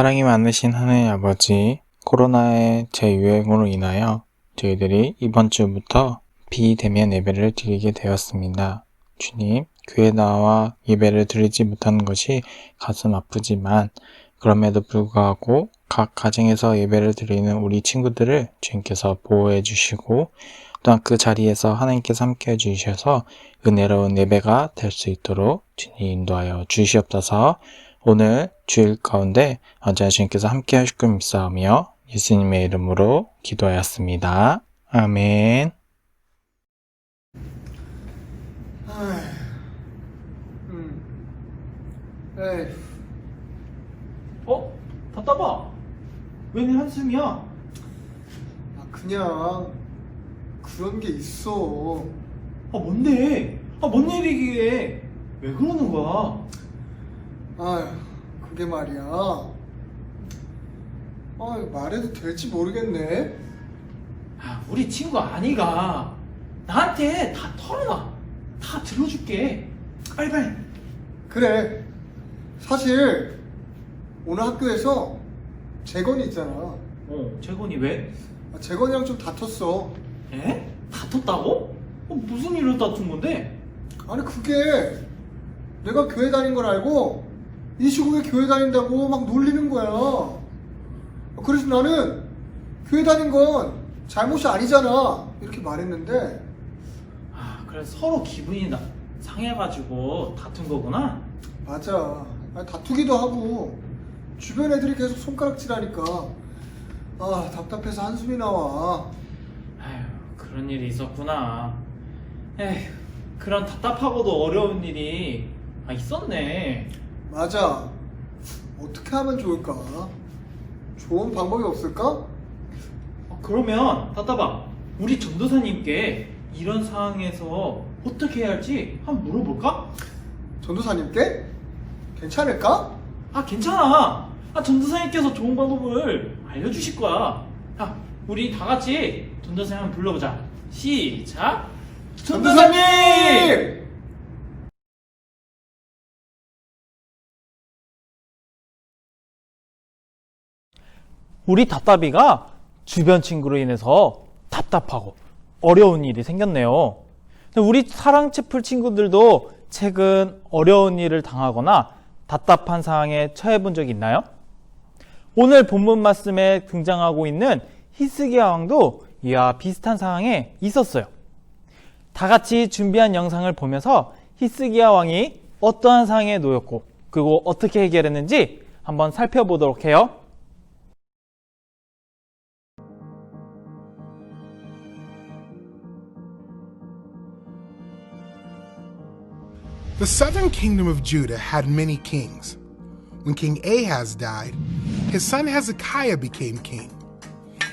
사랑이 많으신 하나님 아버지, 코로나의 재유행으로 인하여 저희들이 이번 주부터 비대면 예배를 드리게 되었습니다. 주님, 교회 나와 예배를 드리지 못하는 것이 가슴 아프지만, 그럼에도 불구하고 각 가정에서 예배를 드리는 우리 친구들을 주님께서 보호해 주시고, 또한 그 자리에서 하나님께서 함께 해 주셔서 은혜로운 예배가 될 수 있도록 주님 인도하여 주시옵소서 오늘 주일 가운데 언제나 주님께서 함께 하실 줄 믿사오며 예수님의 이름으로 기도하였습니다. 아멘. 음. 에이, 어? 답답아. 웬 한숨이야? 아, 그냥 그런 게 있어. 아 뭔데? 아 뭔 일이기에? 왜 그러는 거야? 아휴, 그게 말이야. 아, 말해도 될지 모르겠네. 아, 우리 친구 아니가 나한테 다 털어놔. 다 들어줄게. 빨리 빨리. 그래. 사실 오늘 학교에서 재건이 있잖아. 어, 재건이 왜? 아, 재건이랑 좀 다퉜어. 에? 다퉜다고? 어, 무슨 일로 다툰 건데? 아니 그게 내가 교회 다닌 걸 알고 이 시국에 교회 다닌다고 막 놀리는 거야. 그래서 나는 교회 다닌 건 잘못이 아니잖아 이렇게 말했는데 아, 그래 서로 기분이 나, 상해가지고 다툰 거구나. 맞아. 아니, 다투기도 하고 주변 애들이 계속 손가락질 하니까 아 답답해서 한숨이 나와. 아휴, 그런 일이 있었구나. 에휴, 그런 답답하고도 어려운 일이 아, 있었네. 맞아. 어떻게 하면 좋을까? 좋은 방법이 없을까? 어, 그러면 답답아, 우리 전도사님께 이런 상황에서 어떻게 해야 할지 한번 물어볼까? 전도사님께 괜찮을까? 아 괜찮아. 아 전도사님께서 좋은 방법을 알려주실 거야. 아 우리 다 같이 전도사님 한번 불러보자. 시작. 전도사님! 우리 답답이가 주변 친구로 인해서 답답하고 어려운 일이 생겼네요. 우리 사랑채플 친구들도 최근 어려운 일을 당하거나 답답한 상황에 처해 본 적이 있나요? 오늘 본문 말씀에 등장하고 있는 히스기야 왕도 이와 비슷한 상황에 있었어요. 다 같이 준비한 영상을 보면서 히스기야 왕이 어떠한 상황에 놓였고 그리고 어떻게 해결했는지 한번 살펴보도록 해요. The southern kingdom of Judah had many kings. When King Ahaz died, his son Hezekiah became king.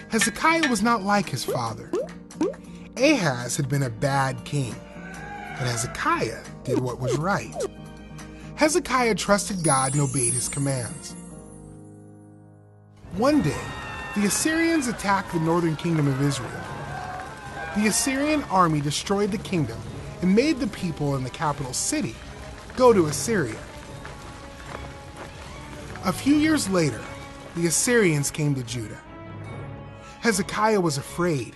Hezekiah was not like his father. Ahaz had been a bad king, but Hezekiah did what was right. Hezekiah trusted God and obeyed his commands. One day, the Assyrians attacked the northern kingdom of Israel. The Assyrian army destroyed the kingdom and made the people in the capital city go to Assyria. A few years later, the Assyrians came to Judah. Hezekiah was afraid.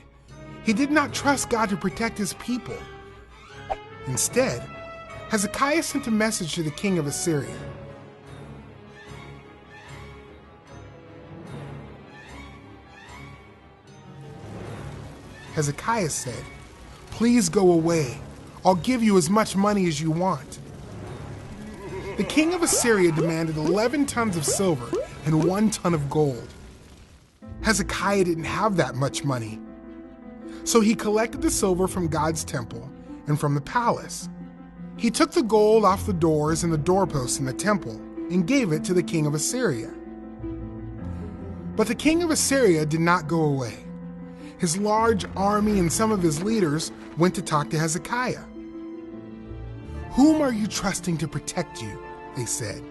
He did not trust God to protect his people. Instead, Hezekiah sent a message to the king of Assyria. Hezekiah said, Please go away. I'll give you as much money as you want. The king of Assyria demanded 11 tons of silver and one ton of gold. Hezekiah didn't have that much money. So he collected the silver from God's temple and from the palace. He took the gold off the doors and the doorposts in the temple and gave it to the king of Assyria. But the king of Assyria did not go away. His large army and some of his leaders went to talk to Hezekiah. Whom are you trusting to protect you? They said.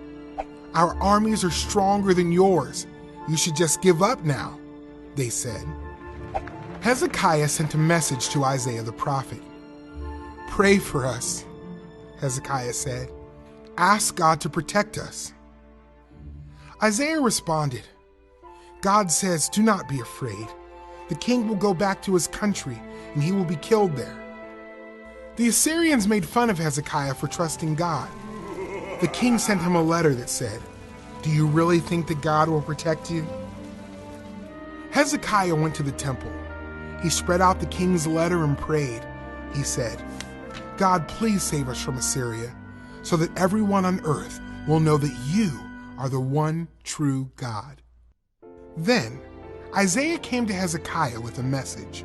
Our armies are stronger than yours. You should just give up now, they said. Hezekiah sent a message to Isaiah the prophet. Pray for us, Hezekiah said. Ask God to protect us. Isaiah responded, God says, Do not be afraid. The king will go back to his country, and he will be killed there. The Assyrians made fun of Hezekiah for trusting God. The king sent him a letter that said, Do you really think that God will protect you? Hezekiah went to the temple. He spread out the king's letter and prayed. He said, God, please save us from Assyria, so that everyone on earth will know that you are the one true God. Then Isaiah came to Hezekiah with a message.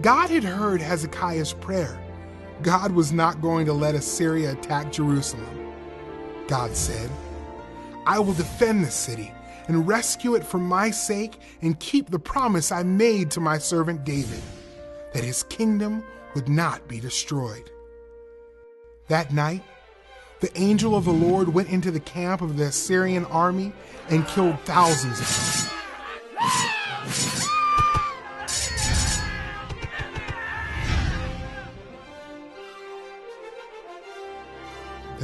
God had heard Hezekiah's prayer. God was not going to let Assyria attack Jerusalem. God said, I will defend the city and rescue it for my sake and keep the promise I made to my servant David that his kingdom would not be destroyed. That night, the angel of the Lord went into the camp of the Assyrian army and killed thousands of them.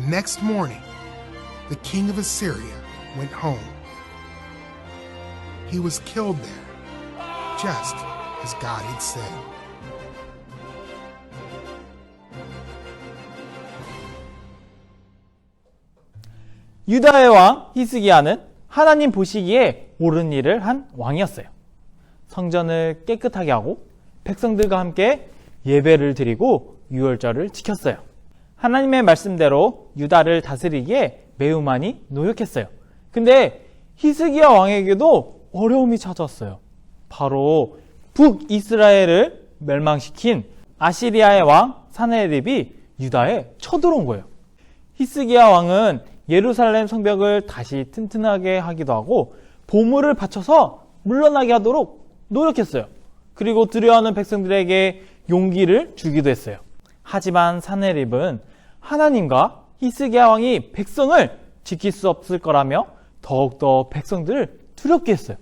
The next morning, the king of Assyria went home. He was killed there, just as God had said. 유다의 왕 히스기야는 하나님 보시기에 옳은 일을 한 왕이었어요. 성전을 깨끗하게 하고 백성들과 함께 예배를 드리고 유월절을 지켰어요. 하나님의 말씀대로 유다를 다스리기에 매우 많이 노력했어요. 근데 히스기야 왕에게도 어려움이 찾아왔어요. 바로 북이스라엘을 멸망시킨 아시리아의 왕 사네립이 유다에 쳐들어온 거예요. 히스기야 왕은 예루살렘 성벽을 다시 튼튼하게 하기도 하고 보물을 바쳐서 물러나게 하도록 노력했어요. 그리고 두려워하는 백성들에게 용기를 주기도 했어요. 하지만 사네립은 하나님과 히스기야 왕이 백성을 지킬 수 없을 거라며 더욱더 백성들을 두렵게 했어요.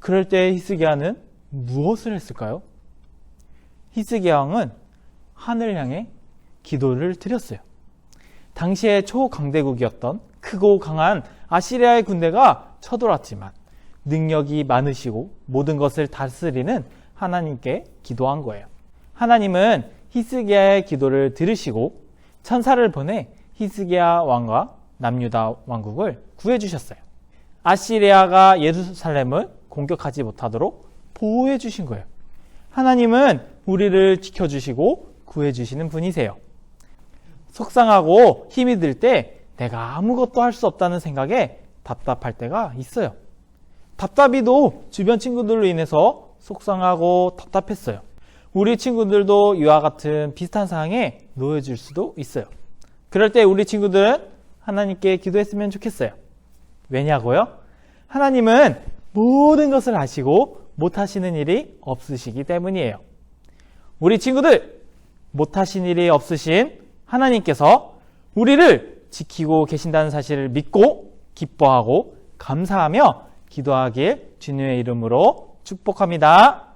그럴 때 히스기야는 무엇을 했을까요? 히스기야 왕은 하늘 향해 기도를 드렸어요. 당시의 초강대국이었던 크고 강한 아시리아의 군대가 쳐들어왔지만 능력이 많으시고 모든 것을 다스리는 하나님께 기도한 거예요. 하나님은 히스기야의 기도를 들으시고 천사를 보내 히스기야 왕과 남유다 왕국을 구해 주셨어요. 아시리아가 예루살렘을 공격하지 못하도록 보호해 주신 거예요. 하나님은 우리를 지켜 주시고 구해 주시는 분이세요. 속상하고 힘이 들 때 내가 아무것도 할 수 없다는 생각에 답답할 때가 있어요. 답답이도 주변 친구들로 인해서 속상하고 답답했어요. 우리 친구들도 이와 같은 비슷한 상황에 놓여질 수도 있어요. 그럴 때 우리 친구들은 하나님께 기도했으면 좋겠어요. 왜냐고요? 하나님은 모든 것을 아시고 못하시는 일이 없으시기 때문이에요. 우리 친구들, 못하신 일이 없으신 하나님께서 우리를 지키고 계신다는 사실을 믿고 기뻐하고 감사하며 기도하길 주님의 이름으로 축복합니다.